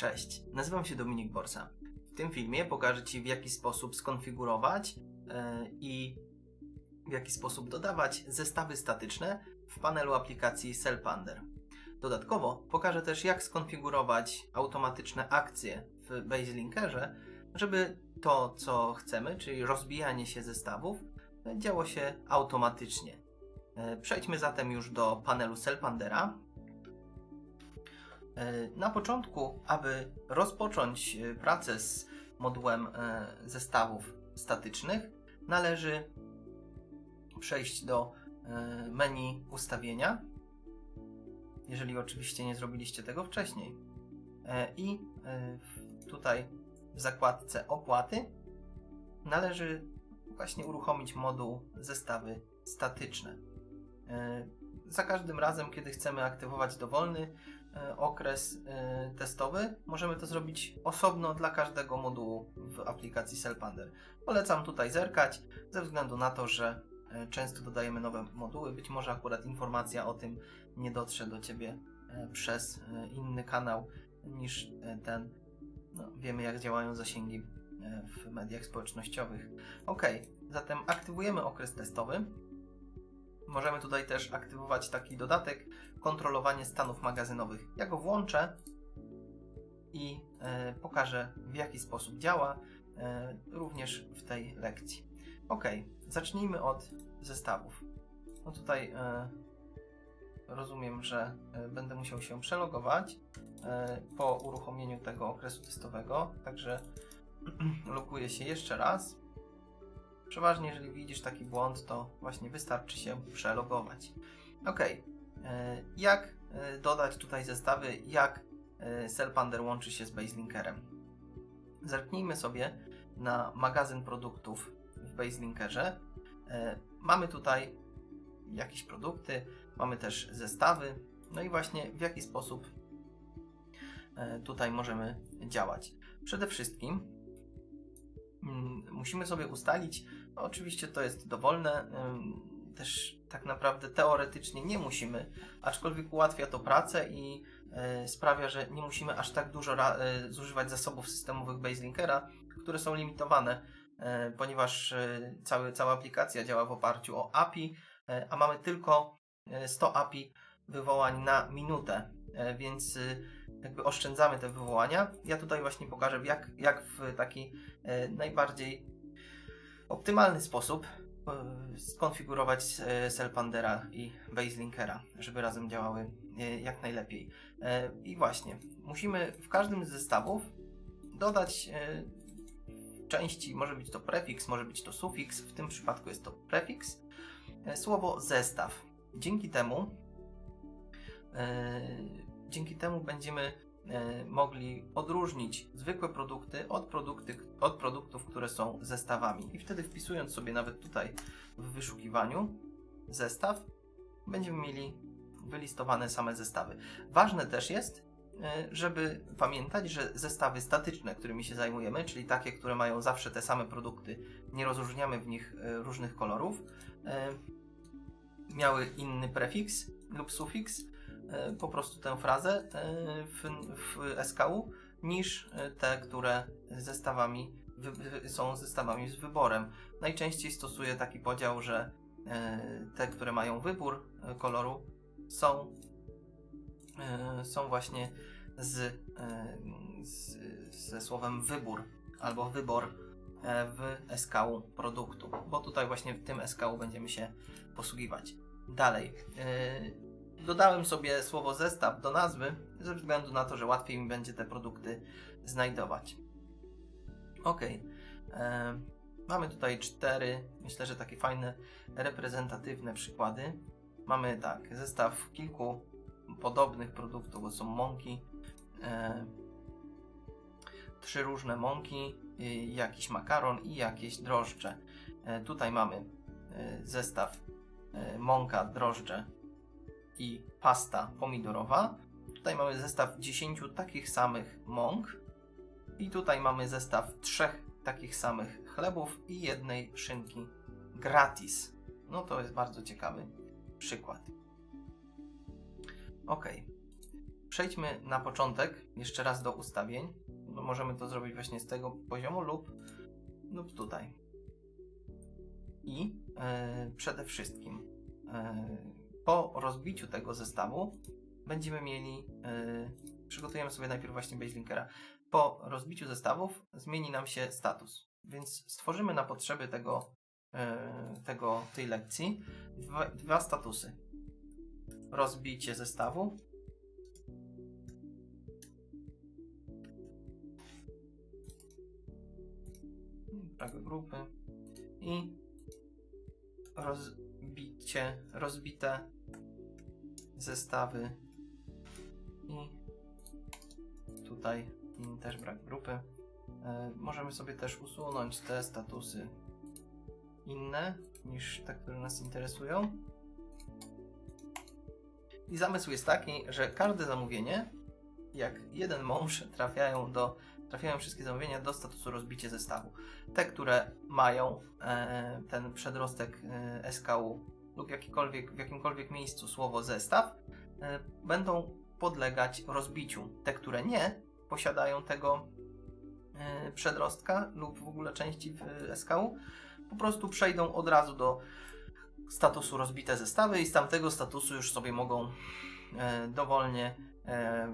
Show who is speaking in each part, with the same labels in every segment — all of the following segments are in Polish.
Speaker 1: Cześć, nazywam się Dominik Borsa. W tym filmie pokażę Ci w jaki sposób skonfigurować yy, i w jaki sposób dodawać zestawy statyczne w panelu aplikacji Cellpander. Dodatkowo pokażę też jak skonfigurować automatyczne akcje w BaseLinkerze, żeby to co chcemy, czyli rozbijanie się zestawów, działo się automatycznie. Yy, Przejdźmy zatem już do panelu Cellpandera. E, Na początku, aby rozpocząć e, pracę z modułem e, zestawów statycznych, należy przejść do menu ustawienia, jeżeli oczywiście nie zrobiliście tego wcześniej. I tutaj w zakładce opłaty należy właśnie uruchomić moduł zestawy statyczne. Za każdym razem, kiedy chcemy aktywować dowolny okres e, testowy, możemy to zrobić osobno dla każdego modułu w aplikacji Cellpander. Polecam tutaj zerkać, ze względu na to, że e, często dodajemy nowe moduły. Być może akurat informacja o tym nie dotrze do Ciebie e, przez e, inny kanał niż e, ten. No, wiemy, jak działają zasięgi e, w mediach społecznościowych. Ok, zatem aktywujemy okres testowy. Możemy tutaj też aktywować taki dodatek kontrolowanie stanów magazynowych. Ja go włączę i e, pokażę w jaki sposób działa e, również w tej lekcji. Ok, zacznijmy od zestawów. No tutaj e, rozumiem, że e, będę musiał się przelogować e, po uruchomieniu tego okresu testowego, także loguję się jeszcze raz. Przeważnie, jeżeli widzisz taki błąd, to właśnie wystarczy się przelogować. Ok, e, jak e, dodać tutaj zestawy, jak e, Cellpander łączy się z Baselinkerem. Zerknijmy sobie na magazyn produktów w Baselinkerze. Mamy tutaj jakieś produkty, mamy też zestawy, no i właśnie w jaki sposób tutaj możemy działać. Przede wszystkim mm, musimy sobie ustalić, oczywiście to jest dowolne, też tak naprawdę teoretycznie nie musimy, aczkolwiek ułatwia to pracę i e, sprawia, że nie musimy aż tak dużo e, zużywać zasobów systemowych Baselinkera, które są limitowane, e, ponieważ cały, cała aplikacja działa w oparciu o API, a mamy tylko e, 100 API wywołań na minutę, więc jakby oszczędzamy te wywołania. Ja tutaj właśnie pokażę, jak, jak w taki najbardziej optymalny sposób e, skonfigurować e, Cellpandera i Baselinkera, żeby razem działały e, jak najlepiej. E, I właśnie, musimy w każdym z zestawów dodać e, części, może być to prefiks, może być to sufiks, w tym przypadku jest to prefiks, e, słowo zestaw. Dzięki temu e, dzięki temu będziemy e, mogli odróżnić zwykłe produkty od, produkty od produktów, które są zestawami. I wtedy wpisując sobie nawet tutaj w wyszukiwaniu zestaw, będziemy mieli wylistowane same zestawy. Ważne też jest, e, żeby pamiętać, że zestawy statyczne, którymi się zajmujemy, czyli takie, które mają zawsze te same produkty, nie rozróżniamy w nich e, różnych kolorów, e, miały inny prefiks lub sufiks, e, po prostu tę frazę e, w, w SKU, niż e, te, które zestawami są zestawami z wyborem. Najczęściej stosuję taki podział, że e, te, które mają wybór e, koloru, są, e, są właśnie z, e, z, ze słowem wybór albo wybór e, w SKU produktu, bo tutaj właśnie w tym SKU będziemy się posługiwać. Dalej. Dodałem sobie słowo zestaw do nazwy ze względu na to, że łatwiej mi będzie te produkty znajdować. Ok. E, mamy tutaj cztery, myślę, że takie fajne, reprezentatywne przykłady. Mamy tak, zestaw kilku podobnych produktów, bo są mąki, e, trzy różne mąki, jakiś makaron i jakieś drożdże. E, tutaj mamy e, zestaw e, mąka, drożdże i pasta pomidorowa. Tutaj mamy zestaw 10 takich samych mąk i tutaj mamy zestaw trzech takich samych chlebów i jednej szynki gratis. No to jest bardzo ciekawy przykład. Ok. przejdźmy na początek jeszcze raz do ustawień. Bo możemy to zrobić właśnie z tego poziomu lub, lub tutaj. I e, przede wszystkim e, po rozbiciu tego zestawu będziemy mieli, e, przygotujemy sobie najpierw właśnie BaseLinkera. Po rozbiciu zestawów zmieni nam się status, więc stworzymy na potrzeby tego, e, tego tej lekcji dwa, dwa statusy. Rozbicie zestawu grupy i rozbicie, rozbite zestawy i tutaj też brak grupy. E, możemy sobie też usunąć te statusy inne niż te, które nas interesują. I zamysł jest taki, że każde zamówienie, jak jeden mąż, trafiają do trafiają wszystkie zamówienia do statusu rozbicie zestawu. Te, które mają e, ten przedrostek e, SKU lub jakikolwiek, w jakimkolwiek miejscu słowo zestaw, e, będą podlegać rozbiciu. Te, które nie posiadają tego e, przedrostka lub w ogóle części w e, SKU, po prostu przejdą od razu do statusu rozbite zestawy i z tamtego statusu już sobie mogą e, dowolnie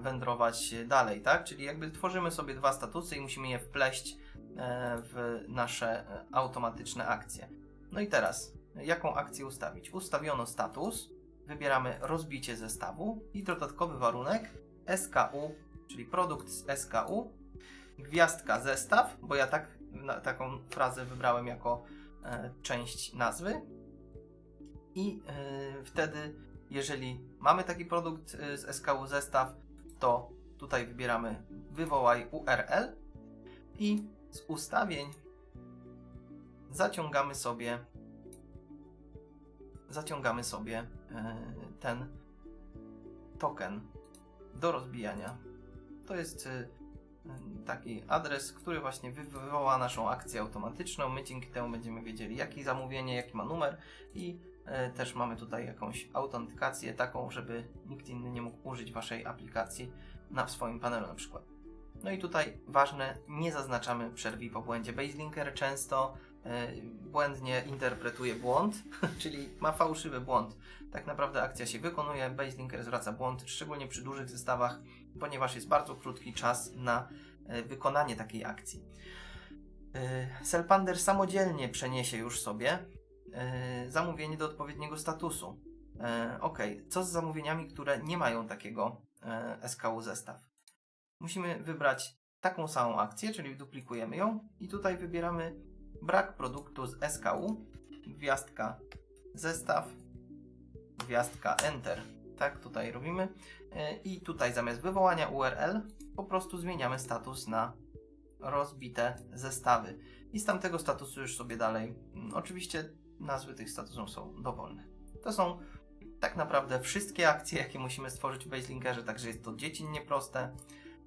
Speaker 1: wędrować dalej, tak? Czyli jakby tworzymy sobie dwa statusy i musimy je wpleść e, w nasze e, automatyczne akcje. No i teraz, jaką akcję ustawić? Ustawiono status, wybieramy rozbicie zestawu i dodatkowy warunek SKU, czyli produkt z SKU, gwiazdka zestaw, bo ja tak, na, taką frazę wybrałem jako e, część nazwy. I e, wtedy, jeżeli mamy taki produkt e, z SKU zestaw, to tutaj wybieramy wywołaj URL i z ustawień zaciągamy sobie zaciągamy sobie e, ten token do rozbijania. To jest e, taki adres, który właśnie wy- wywoła naszą akcję automatyczną. My dzięki temu będziemy wiedzieli, jakie zamówienie, jaki ma numer i też mamy tutaj jakąś autentykację taką, żeby nikt inny nie mógł użyć waszej aplikacji na swoim panelu na przykład. No i tutaj ważne, nie zaznaczamy przerwy po błędzie. Baselinker często e, błędnie interpretuje błąd, czyli ma fałszywy błąd. Tak naprawdę akcja się wykonuje, baselinker zwraca błąd, szczególnie przy dużych zestawach, ponieważ jest bardzo krótki czas na e, wykonanie takiej akcji. E, Selpander samodzielnie przeniesie już sobie e, zamówienie do odpowiedniego statusu. E, Ok, co z zamówieniami, które nie mają takiego e, SKU zestaw? Musimy wybrać taką samą akcję, czyli duplikujemy ją i tutaj wybieramy brak produktu z SKU, gwiazdka zestaw, gwiazdka Enter. Tak tutaj robimy. E, I tutaj zamiast wywołania URL po prostu zmieniamy status na rozbite zestawy. I z tamtego statusu już sobie dalej. mm, Oczywiście nazwy tych statusów są dowolne. To są tak naprawdę wszystkie akcje, jakie musimy stworzyć w Baselinkerze, także jest to dziecinnie proste.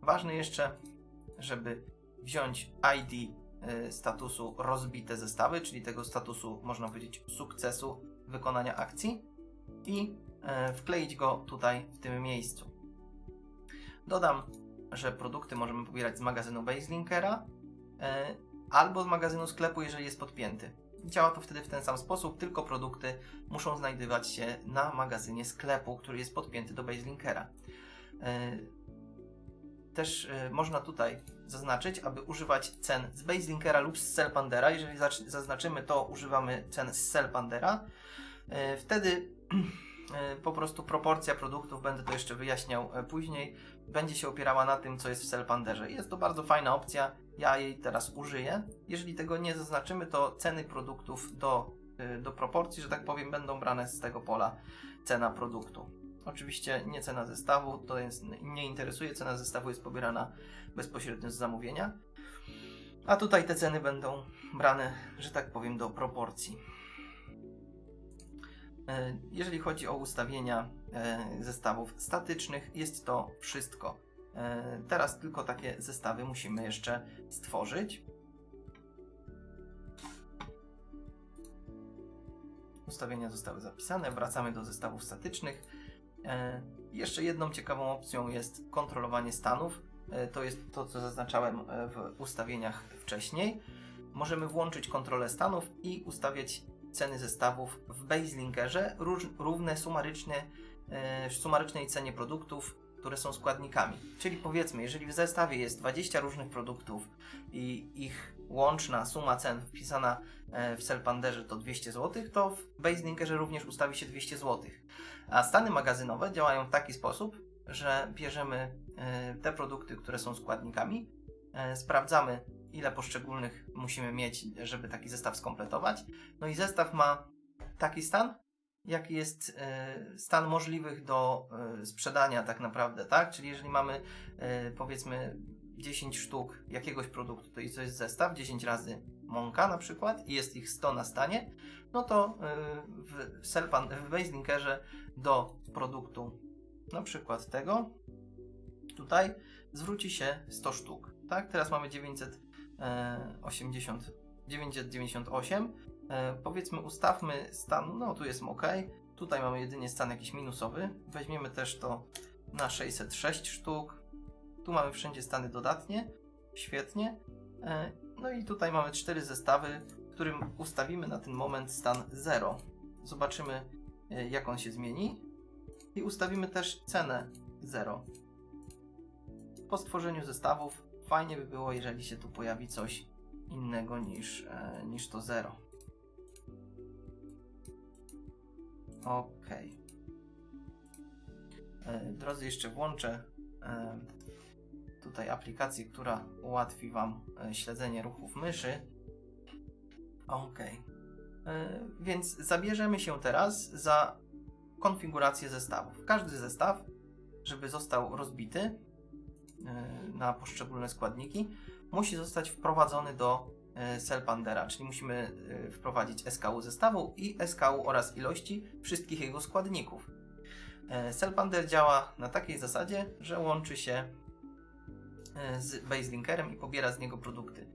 Speaker 1: Ważne jeszcze, żeby wziąć ID y, statusu rozbite zestawy, czyli tego statusu, można powiedzieć, sukcesu wykonania akcji i e, wkleić go tutaj w tym miejscu. Dodam, że produkty możemy pobierać z magazynu Baselinkera e, albo z magazynu sklepu, jeżeli jest podpięty. Działa to wtedy w ten sam sposób, tylko produkty muszą znajdować się na magazynie sklepu, który jest podpięty do Baselinkera. E, Też e, można tutaj zaznaczyć, aby używać cen z Baselinkera lub z Sellpandera. Jeżeli zaznaczymy to, używamy cen z Sellpandera. E, Wtedy po prostu proporcja produktów, będę to jeszcze wyjaśniał później, będzie się opierała na tym, co jest w Sellpanderze. Jest to bardzo fajna opcja, ja jej teraz użyję. Jeżeli tego nie zaznaczymy, to ceny produktów do, e, do proporcji, że tak powiem, będą brane z tego pola cena produktu. Oczywiście nie cena zestawu, to jest, nie interesuje, cena zestawu jest pobierana bezpośrednio z zamówienia. A tutaj te ceny będą brane, że tak powiem, do proporcji. E, Jeżeli chodzi o ustawienia e, zestawów statycznych, jest to wszystko. E, Teraz tylko takie zestawy musimy jeszcze stworzyć. Ustawienia zostały zapisane, wracamy do zestawów statycznych jeszcze jedną ciekawą opcją jest kontrolowanie stanów. To jest to, co zaznaczałem w ustawieniach wcześniej. Możemy włączyć kontrolę stanów i ustawiać ceny zestawów w baselinkerze równe sumarycznie, e, sumarycznej cenie produktów, które są składnikami. Czyli powiedzmy, jeżeli w zestawie jest 20 różnych produktów i ich łączna suma cen wpisana e, w Cellpanderze to 200 zł, to w baselinkerze również ustawi się 200 zł. A stany magazynowe działają w taki sposób, że bierzemy e, te produkty, które są składnikami, sprawdzamy ile poszczególnych musimy mieć, żeby taki zestaw skompletować. No i zestaw ma taki stan, jaki jest e, stan możliwych do e, sprzedania tak naprawdę, tak? Czyli jeżeli mamy e, powiedzmy 10 sztuk jakiegoś produktu, to i to jest zestaw, 10 razy mąka na przykład i jest ich 100 na stanie, no to w, Cellpan, w Baselinkerze do produktu na przykład tego tutaj zwróci się 100 sztuk, tak? Teraz mamy 980, 998 E, powiedzmy ustawmy stan, no tu jest OK, tutaj mamy jedynie stan jakiś minusowy, weźmiemy też to na 606 sztuk, tu mamy wszędzie stany dodatnie, świetnie, E, no i tutaj mamy cztery zestawy, którym ustawimy na ten moment stan 0. Zobaczymy e, jak on się zmieni. I ustawimy też cenę 0. Po stworzeniu zestawów fajnie by było, jeżeli się tu pojawi coś innego niż, e, niż to 0. Ok. E, Drodzy, jeszcze włączę e, tutaj aplikację, która ułatwi Wam e, śledzenie ruchów myszy. Ok. E, Więc zabierzemy się teraz za konfigurację zestawów. Każdy zestaw, żeby został rozbity na poszczególne składniki, musi zostać wprowadzony do e, Cellpandera, czyli musimy e, wprowadzić SKU zestawu i SKU oraz ilości wszystkich jego składników. Cellpander działa na takiej zasadzie, że łączy się z baselinkerem i pobiera z niego produkty.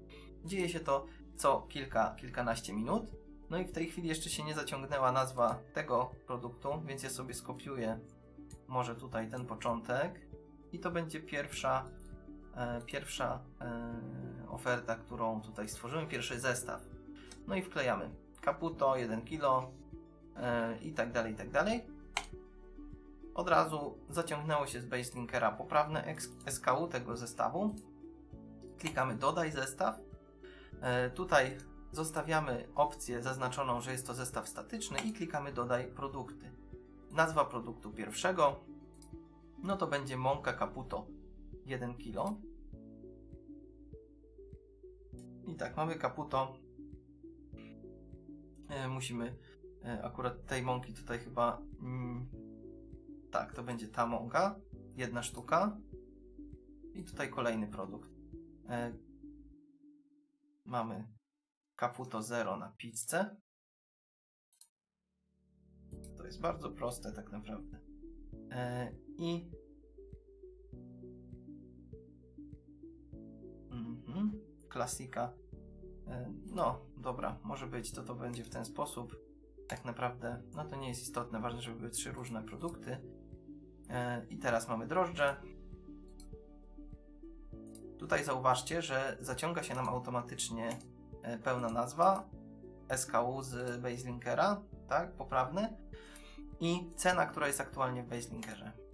Speaker 1: Dzieje się to co kilka, kilkanaście minut. No i w tej chwili jeszcze się nie zaciągnęła nazwa tego produktu, więc ja sobie skopiuję może tutaj ten początek i to będzie pierwsza, e, pierwsza e, oferta, którą tutaj stworzymy, pierwszy zestaw. No i wklejamy Caputo 1 kg e, i tak dalej, i tak dalej. Od razu zaciągnęło się z Baselinkera poprawne SKU tego zestawu. Klikamy dodaj zestaw. E, tutaj zostawiamy opcję zaznaczoną, że jest to zestaw statyczny i klikamy dodaj produkty. Nazwa produktu pierwszego no to będzie mąka Caputo 1 kg. I tak, mamy Caputo. E, musimy e, akurat tej mąki tutaj chyba mm, tak, to będzie ta mąka, jedna sztuka. I tutaj kolejny produkt. E, mamy Caputo Zero na pizzę. To jest bardzo proste tak naprawdę. E, I mhm, klasika. E, no, dobra, może być, to to będzie w ten sposób. Tak naprawdę, no to nie jest istotne, ważne, żeby były trzy różne produkty. E, I teraz mamy drożdże. Tutaj zauważcie, że zaciąga się nam automatycznie e, pełna nazwa SKU z Baselinkera, tak, poprawny i cena, która jest aktualnie w Baselinkerze.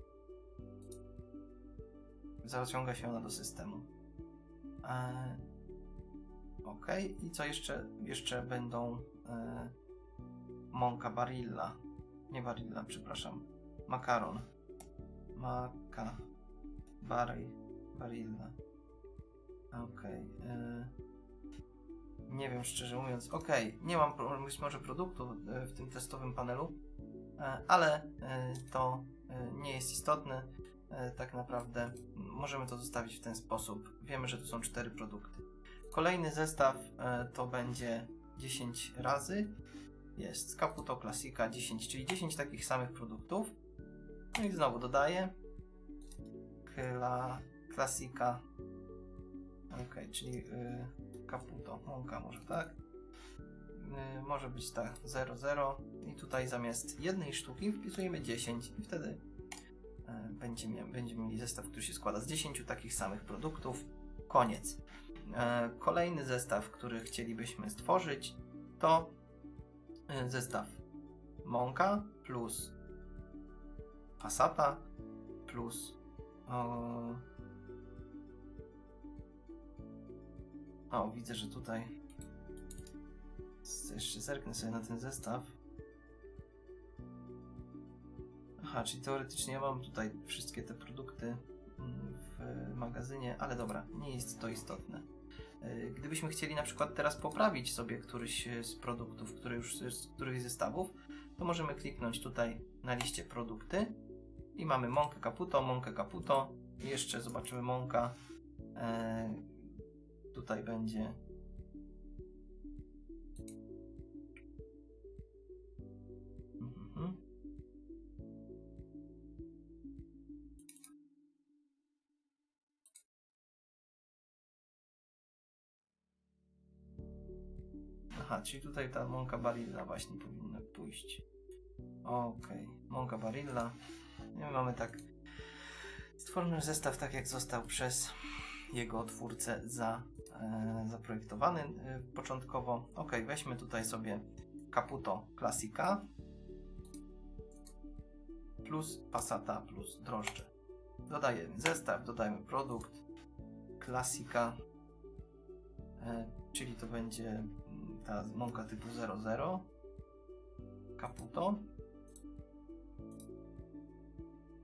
Speaker 1: Zaciąga się ona do systemu. E, ok, i co jeszcze? Jeszcze będą e, mąka Barilla. Nie Barilla, przepraszam. Makaron. Maka. Bary. Barilla. Ok. E, nie wiem, szczerze mówiąc. Ok, nie mam być może produktu e, w tym testowym panelu, e, ale e, to nie jest istotne. E, tak naprawdę możemy to zostawić w ten sposób. Wiemy, że tu są cztery produkty. Kolejny zestaw e, to będzie 10 razy. Jest Caputo Classica 10, czyli 10 takich samych produktów. No i znowu dodaję. Kla, Classica. Ok, czyli y, Caputo, mąka może tak. Y, może być tak 0,0 i tutaj zamiast jednej sztuki wpisujemy 10 i wtedy e, będziemy, będziemy mieli zestaw, który się składa z 10 takich samych produktów. Koniec. E, Kolejny zestaw, który chcielibyśmy stworzyć, to e, zestaw mąka plus Passata plus o widzę, że tutaj jeszcze zerknę sobie na ten zestaw. Aha, czyli teoretycznie ja mam tutaj wszystkie te produkty mm, w magazynie, ale dobra, nie jest to istotne. E, Gdybyśmy chcieli na przykład teraz poprawić sobie któryś z produktów, który już z którychś zestawów, to możemy kliknąć tutaj na liście produkty i mamy mąkę caputo, mąkę caputo i jeszcze zobaczymy mąka. E, tutaj będzie Czyli tutaj ta mąka Barilla właśnie powinna pójść. Okej, mąka Barilla. I my mamy tak. Stworzymy zestaw tak, jak został przez jego twórcę za, e, zaprojektowany e, początkowo. Ok, weźmy tutaj sobie Caputo Classica plus Passata plus drożdże. Dodajemy zestaw, dodajemy produkt Classica, e, czyli to będzie ta mąka typu 00 Caputo.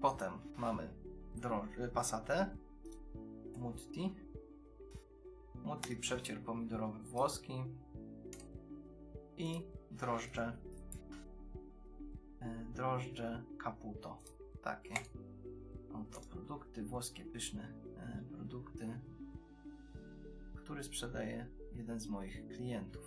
Speaker 1: Potem mamy droż- Passatę Mutti. Mutti przecier pomidorowy włoski i drożdże e, drożdże Caputo. Takie oto produkty, włoskie pyszne e, produkty, który sprzedaje jeden z moich klientów.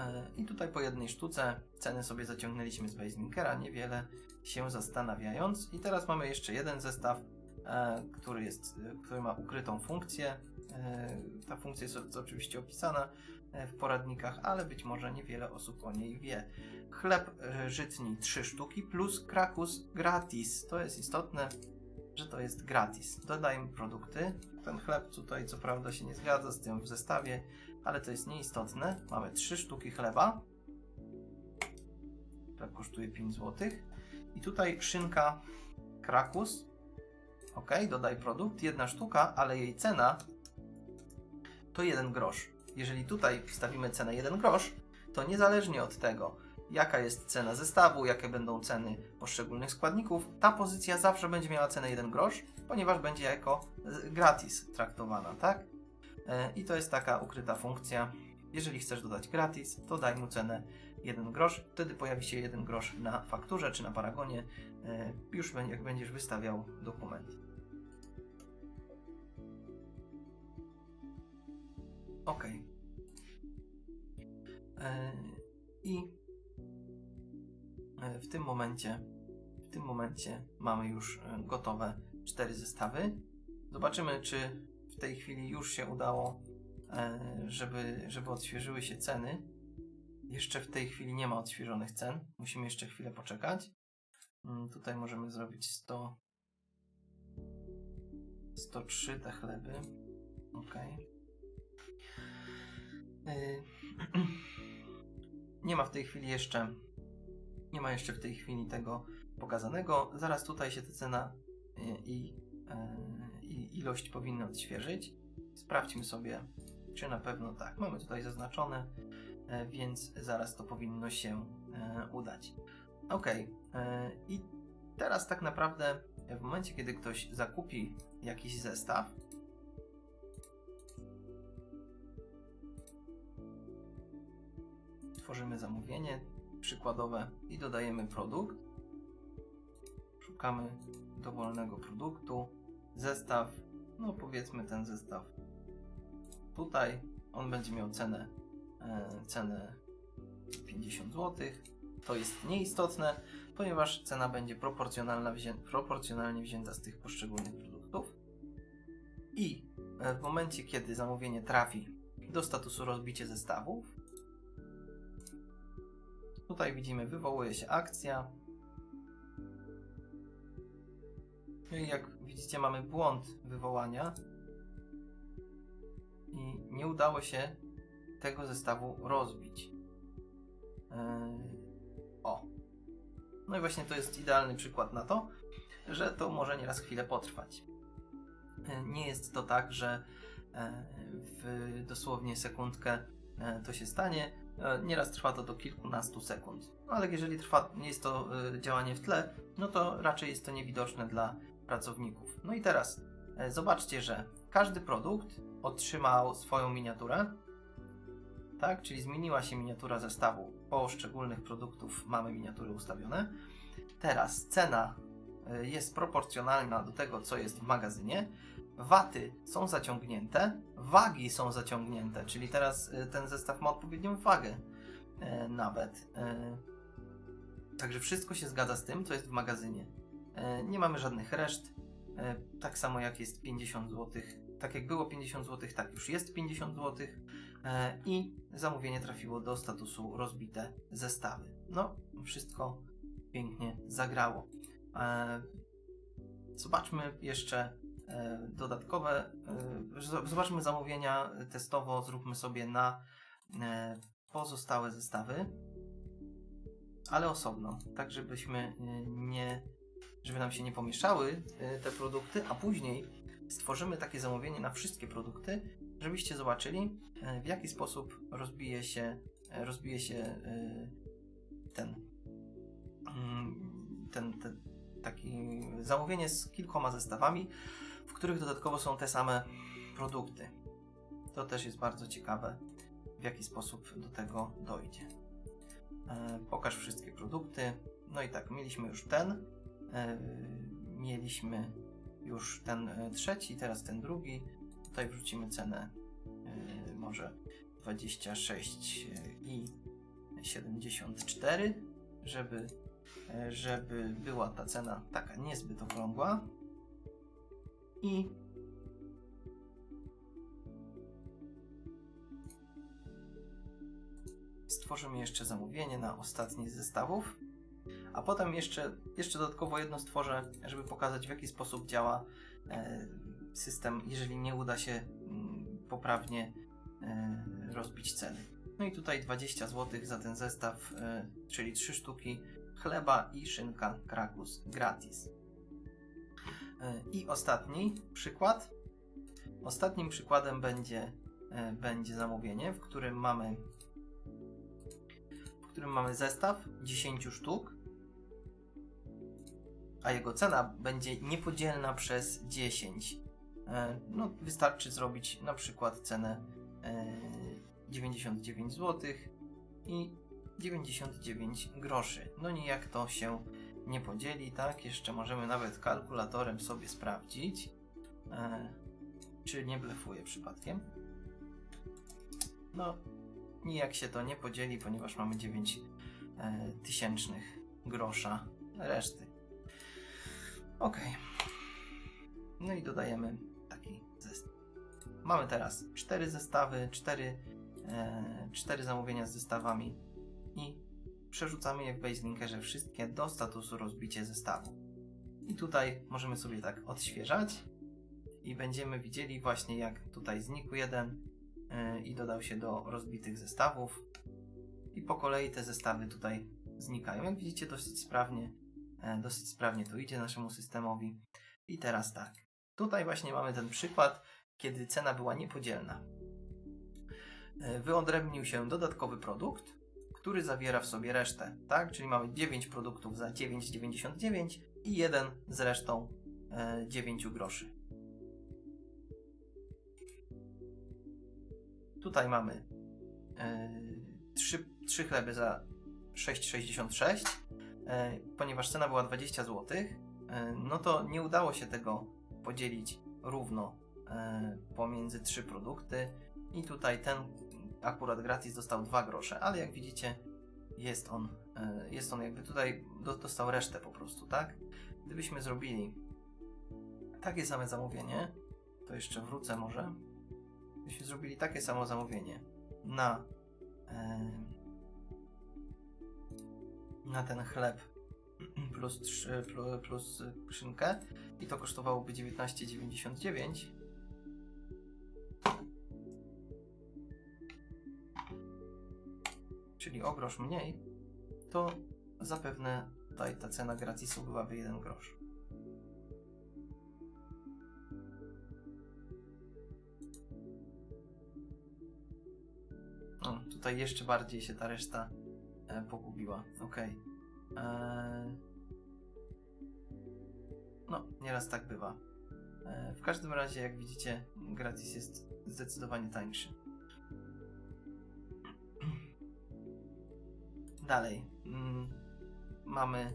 Speaker 1: E, I tutaj po jednej sztuce ceny sobie zaciągnęliśmy z Baselinkera, niewiele się zastanawiając. I teraz mamy jeszcze jeden zestaw, e, który, jest, e, który ma ukrytą funkcję. Ta funkcja jest oczywiście opisana w poradnikach, ale być może niewiele osób o niej wie. Chleb żytni 3 sztuki plus krakus gratis. To jest istotne, że to jest gratis. Dodajmy produkty. Ten chleb tutaj co prawda się nie zgadza z tym w zestawie, ale to jest nieistotne. Mamy 3 sztuki chleba. Tak kosztuje 5 zł. I tutaj szynka Krakus. Ok, dodaj produkt, jedna sztuka, ale jej cena to 1 grosz. Jeżeli tutaj wstawimy cenę 1 grosz, to niezależnie od tego, jaka jest cena zestawu, jakie będą ceny poszczególnych składników, ta pozycja zawsze będzie miała cenę 1 grosz, ponieważ będzie jako gratis traktowana, tak? E, I to jest taka ukryta funkcja. Jeżeli chcesz dodać gratis, to daj mu cenę 1 grosz. Wtedy pojawi się 1 grosz na fakturze czy na paragonie, e, już jak będziesz wystawiał dokument. Ok. E, I w tym momencie, w tym momencie mamy już gotowe cztery zestawy. Zobaczymy, czy tej chwili już się udało, e, żeby, żeby odświeżyły się ceny. Jeszcze w tej chwili nie ma odświeżonych cen. Musimy jeszcze chwilę poczekać. Mm, Tutaj możemy zrobić 100, 103 te chleby. Ok. Nie ma w tej chwili jeszcze nie ma jeszcze w tej chwili tego pokazanego. Zaraz tutaj się ta cena y, i, e, i ilość powinny odświeżyć. Sprawdźmy sobie, czy na pewno tak. Mamy tutaj zaznaczone, e, więc zaraz to powinno się e, udać. Ok. I teraz tak naprawdę w momencie, kiedy ktoś zakupi jakiś zestaw, tworzymy zamówienie przykładowe i dodajemy produkt. Szukamy dowolnego produktu, zestaw, no powiedzmy ten zestaw tutaj, on będzie miał cenę, e, cenę 50 zł. To jest nieistotne, ponieważ cena będzie proporcjonalna, wzię proporcjonalnie wzięta z tych poszczególnych produktów. I e, w momencie, kiedy zamówienie trafi do statusu rozbicie zestawów, Tutaj widzimy, wywołuje się akcja. Jak widzicie, mamy błąd wywołania i nie udało się tego zestawu rozbić. Yy, o. No i właśnie to jest idealny przykład na to, że to może nieraz chwilę potrwać. Yy, Nie jest to tak, że e, w dosłownie sekundkę e, to się stanie. E, Nieraz trwa to do kilkunastu sekund. No ale jeżeli trwa, nie jest to działanie w tle, no to raczej jest to niewidoczne dla pracowników. No i teraz e, zobaczcie, że każdy produkt otrzymał swoją miniaturę, tak? Czyli zmieniła się miniatura zestawu. Poszczególnych produktów mamy miniatury ustawione. Teraz cena y, jest proporcjonalna do tego, co jest w magazynie. Waty są zaciągnięte, wagi są zaciągnięte, czyli teraz y, ten zestaw ma odpowiednią wagę nawet. Także wszystko się zgadza z tym, co jest w magazynie. Y, Nie mamy żadnych reszt. y, Tak samo jak jest 50 zł. Tak jak było 50 zł, tak już jest 50 zł. E, I zamówienie trafiło do statusu rozbite zestawy. No, wszystko pięknie zagrało. E, Zobaczmy jeszcze e, dodatkowe. e, Zobaczmy zamówienia testowo, zróbmy sobie na e, pozostałe zestawy, ale osobno, tak żebyśmy e, nie, żeby nam się nie pomieszały e, te produkty, a później stworzymy takie zamówienie na wszystkie produkty, żebyście zobaczyli, e, w jaki sposób rozbije się, e, rozbije się ten, mm, ten, ten taki zamówienie z kilkoma zestawami, w których dodatkowo są te same produkty. To też jest bardzo ciekawe, w jaki sposób do tego dojdzie. Pokaż wszystkie produkty. No i tak, mieliśmy już ten, mieliśmy już ten e, trzeci, teraz ten drugi. Tutaj wrzucimy cenę e, może 26 i 74, żeby, e, żeby była ta cena taka niezbyt okrągła. I stworzymy jeszcze zamówienie na ostatni z zestawów. A potem jeszcze, jeszcze dodatkowo jedno stworzę, żeby pokazać w jaki sposób działa e, system, jeżeli nie uda się mm, poprawnie e, rozbić ceny. No i tutaj 20 zł za ten zestaw, e, czyli 3 sztuki chleba i szynka Krakus gratis. I ostatni przykład. Ostatnim przykładem będzie, będzie zamówienie, w którym mamy w którym mamy zestaw 10 sztuk, a jego cena będzie niepodzielna przez 10. E, No, wystarczy zrobić na przykład cenę e, 99 zł i 99 groszy. No nijak to się nie podzieli, tak? Jeszcze możemy nawet kalkulatorem sobie sprawdzić, e, czy nie blefuje przypadkiem. No, nijak się to nie podzieli, ponieważ mamy 9 e, tysięcznych grosza reszty. Ok. No i dodajemy taki zestaw. Mamy teraz 4 zestawy, 4, e, 4 zamówienia z zestawami i przerzucamy je w baselinkerze wszystkie do statusu rozbicie zestawu. I tutaj możemy sobie tak odświeżać i będziemy widzieli właśnie jak tutaj znikł jeden e, i dodał się do rozbitych zestawów i po kolei te zestawy tutaj znikają. Jak widzicie dosyć sprawnie, dosyć sprawnie to idzie naszemu systemowi. I teraz tak, tutaj właśnie mamy ten przykład, kiedy cena była niepodzielna. E, Wyodrębnił się dodatkowy produkt, który zawiera w sobie resztę, tak? Czyli mamy 9 produktów za 9,99 i jeden z resztą e, 9 groszy. Tutaj mamy e, 3, 3 chleby za 6,66. E, ponieważ cena była 20 zł, e, no to nie udało się tego podzielić równo e, pomiędzy trzy produkty. I tutaj ten akurat gratis dostał 2 grosze, ale jak widzicie, jest on, jest on jakby tutaj do, dostał resztę po prostu, tak? Gdybyśmy zrobili takie same zamówienie, to jeszcze wrócę może. Gdybyśmy zrobili takie samo zamówienie na na ten chleb plus, 3, plus, plus skrzynkę i to kosztowałoby 19,99. Czyli o grosz mniej, to zapewne tutaj ta cena gratisu byłaby 1 grosz. O, tutaj jeszcze bardziej się ta reszta e, pogubiła. Ok. E, no, nieraz tak bywa. E, w każdym razie, jak widzicie, gratis jest zdecydowanie tańszy. Dalej. Mm, mamy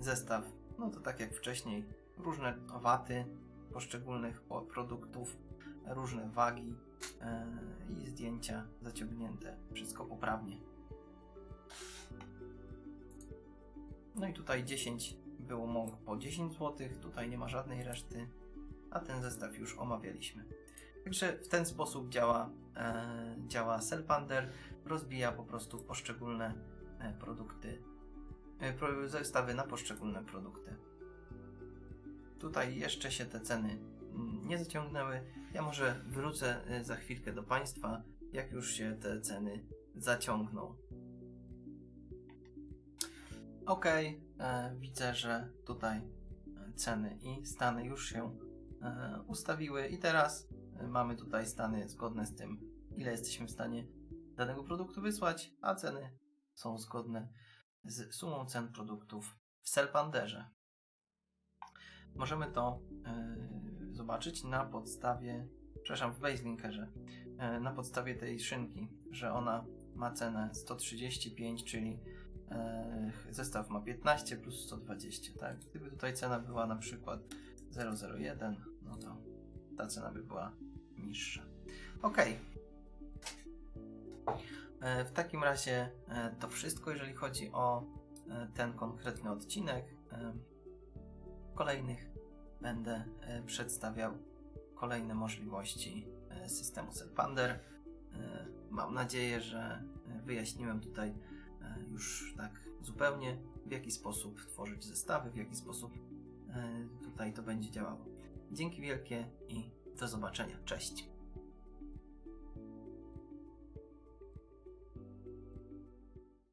Speaker 1: zestaw, no to tak jak wcześniej, różne waty poszczególnych po- produktów, różne wagi e, i zdjęcia zaciągnięte. Wszystko poprawnie. No i tutaj 10 było mąk po 10 zł, tutaj nie ma żadnej reszty, a ten zestaw już omawialiśmy. Także w ten sposób działa, e, działa Selpander, rozbija po prostu poszczególne e, produkty, e, zestawy na poszczególne produkty. Tutaj jeszcze się te ceny mm, nie zaciągnęły. Ja może wrócę e, za chwilkę do Państwa, jak już się te ceny zaciągną. Ok, e, widzę, że tutaj ceny i stany już się e, ustawiły i teraz e, mamy tutaj stany zgodne z tym, ile jesteśmy w stanie danego produktu wysłać, a ceny są zgodne z sumą cen produktów w Selpanderze. Możemy to zobaczyć na podstawie, przepraszam, w Baselinkerze, e, na podstawie tej szynki, że ona ma cenę 135, czyli zestaw ma 15 plus 120, tak? Gdyby tutaj cena była na przykład 001, no to ta cena by była niższa. Ok. E, W takim razie e, to wszystko, jeżeli chodzi o e, ten konkretny odcinek. E, kolejnych będę e, przedstawiał kolejne możliwości e, systemu Selpander. E, Mam nadzieję, że e, wyjaśniłem tutaj e, już tak zupełnie, w jaki sposób tworzyć zestawy, w jaki sposób e, tutaj to będzie działało. Dzięki wielkie i do zobaczenia. Cześć.